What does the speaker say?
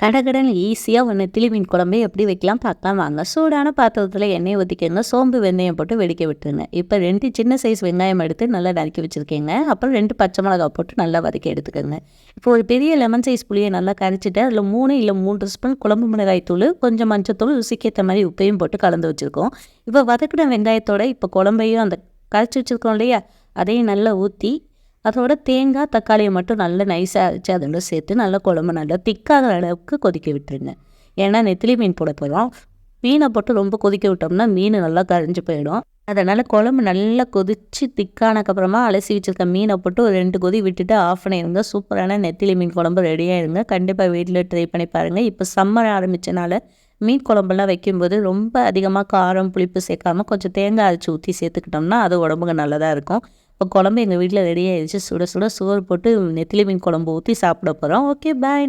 கடகடன் ஈஸியாக ஒன்று திளி மீன் குழம்பு எப்படி வைக்கலாம் பார்க்கலாம். வாங்க. சூடான பாத்திரத்தில் எண்ணெய் ஊற்றிக்கோங்க சோம்பு வெந்தயம் போட்டு வெடிக்க விட்டுருங்க. இப்போ ரெண்டு சின்ன சைஸ் வெங்காயம் எடுத்து நல்லா நறுக்கி வச்சுருக்கீங்க. அப்புறம் ரெண்டு பச்சை மிளகாய் போட்டு நல்லா வதக்கி எடுத்துக்கோங்க. இப்போ ஒரு பெரிய லெமன் சைஸ் புளியை நல்லா கரைச்சிட்டு அதில் மூணு இல்லை மூன்று ஸ்பூன் குழம்பு மிளகாய் தூள் கொஞ்சம் மஞ்சத்தூள் ருசிக்கேற்ற மாதிரி உப்பையும் போட்டு கலந்து வச்சுருக்கோம். இப்போ வதக்கின வெங்காயத்தோட இப்போ குழம்பையும் அந்த கரைச்சி வச்சுருக்கோம் இல்லையா? அதையும் நல்லா ஊற்றி அதோட தேங்காய் தக்காளியை மட்டும் நல்லா நைஸாக அரைச்சி அதோட சேர்த்து நல்லா குழம்பு நல்லா திக்காகிற அளவுக்கு கொதிக்க விட்டுருங்க. ஏன்னா நெத்திலி மீன் போட போகிறோம் மீனை போட்டு ரொம்ப கொதிக்க விட்டோம்னா மீன் நல்லா கரைஞ்சி போயிடும். அதனால் குழம்பு நல்லா கொதித்து திக்கானக்கப்புறமா அலசி வச்சுருக்க மீனை போட்டு ஒரு ரெண்டு கொதி விட்டுட்டு ஆஃப் பண்ணிடுங்க சூப்பரான நெத்திலி மீன் குழம்பு ரெடியாகிடுங்க கண்டிப்பாக வீட்டில் ட்ரை பண்ணி பாருங்கள் இப்போ சம்மர் ஆரம்பித்தனால மீன் குழம்புலாம் வைக்கும்போது ரொம்ப அதிகமாக காரம் புளிப்பு சேர்க்காம கொஞ்சம் தேங்காய் அரைச்சி ஊற்றி சேர்த்துக்கிட்டோம்னா அது உடம்புக்கு நல்லதாக இருக்கும். இப்போ குழம்பு எங்கள் வீட்டில் ரெடி ஆயிடுச்சு. சுட சுட சோறு போட்டு நெத்திலி மீன் குழம்பு ஊற்றி சாப்பிட போகிறோம் ஓகே பாய்